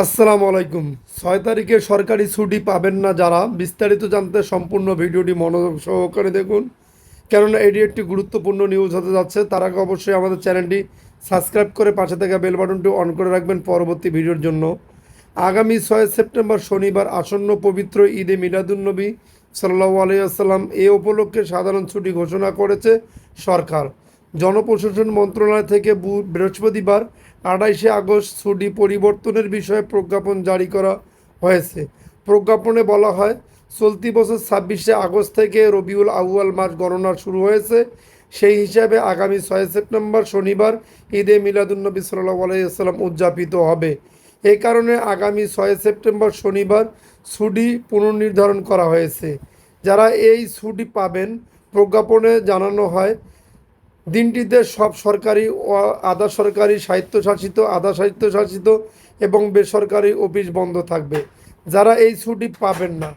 আসসালামু আলাইকুম। ছয় তারিখে সরকারি ছুটি পাবেন না যারা। বিস্তারিত জানতে সম্পূর্ণ ভিডিওটি মনোযোগ সহকারে দেখুন। কেননা এটি একটি গুরুত্বপূর্ণ নিউজ হতে যাচ্ছে। তার আগে অবশ্যই আমাদের চ্যানেলটি সাবস্ক্রাইব করে পাশে থাকা বেল বাটনটি অন করে রাখবেন পরবর্তী ভিডিওর জন্য। আগামী ছয় সেপ্টেম্বর শনিবার আসন্ন পবিত্র ঈদে মিলাদুন্নবী সাল্লাহ আলাইসাল্লাম এ উপলক্ষে সাধারণ ছুটি ঘোষণা করেছে সরকার। জনপ্রশাসন মন্ত্রণালয় থেকে বৃহস্পতিবার আঠাইশে আগস্ট ছুটি পরিবর্তনের বিষয়ে প্রজ্ঞাপন জারি করা হয়েছে। প্রজ্ঞাপনে বলা হয়, চলতি বছর ছাব্বিশে আগস্ট থেকে রবিউল আউয়াল মাস গণনা শুরু হয়েছে। সেই হিসাবে আগামী ছয় সেপ্টেম্বর শনিবার ঈদে মিলাদুন্নবী সাল্লাহ আলাইসাল্লাম উদযাপিত হবে। এই কারণে আগামী ছয় সেপ্টেম্বর শনিবার ছুটি পুনর্নির্ধারণ করা হয়েছে। যারা এই ছুটি পাবেন, প্রজ্ঞাপনে জানানো হয় দিনটিতে সব সরকারি ও আধা সরকারি স্বায়ত্তশাসিত, আধা স্বায়ত্তশাসিত এবং বেসরকারি অফিস বন্ধ থাকবে। যারা এই ছুটি পাবেন না।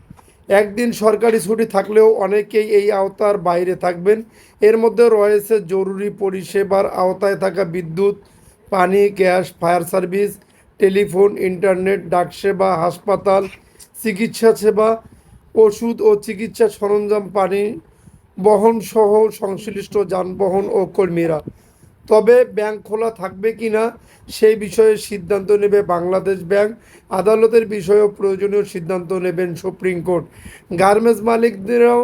একদিন সরকারি ছুটি থাকলেও অনেকেই এই আওতার বাইরে থাকবেন। এর মধ্যে রয়েছে জরুরি পরিষেবার আওতায় থাকা বিদ্যুৎ, পানি, gas, fire service, telephone, internet ডাকসেবা হাসপাতাল, চিকিৎসা সেবা, ওষুধ ও চিকিৎসা সরঞ্জাম, পানি বহন সহ সংশ্লিষ্ট যানবাহন ও কর্মীরা। তবে ব্যাংক খোলা থাকবে কি না, সেই বিষয়ে সিদ্ধান্ত নেবে বাংলাদেশ ব্যাংক। আদালতের বিষয়েও প্রয়োজনীয় সিদ্ধান্ত নেবেন সুপ্রিম কোর্ট। গার্মেন্টস মালিকদেরও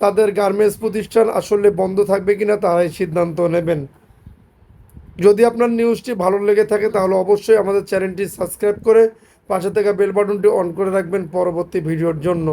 তাদের গার্মেন্টস প্রতিষ্ঠান আসলে বন্ধ থাকবে কিনা তারাই সিদ্ধান্ত নেবেন। যদি আপনার নিউজটি ভালো লেগে থাকে, তাহলে অবশ্যই আমাদের চ্যানেলটি সাবস্ক্রাইব করে পাশে থাকা বেল বাটনটি অন করে রাখবেন পরবর্তী ভিডিওর জন্য।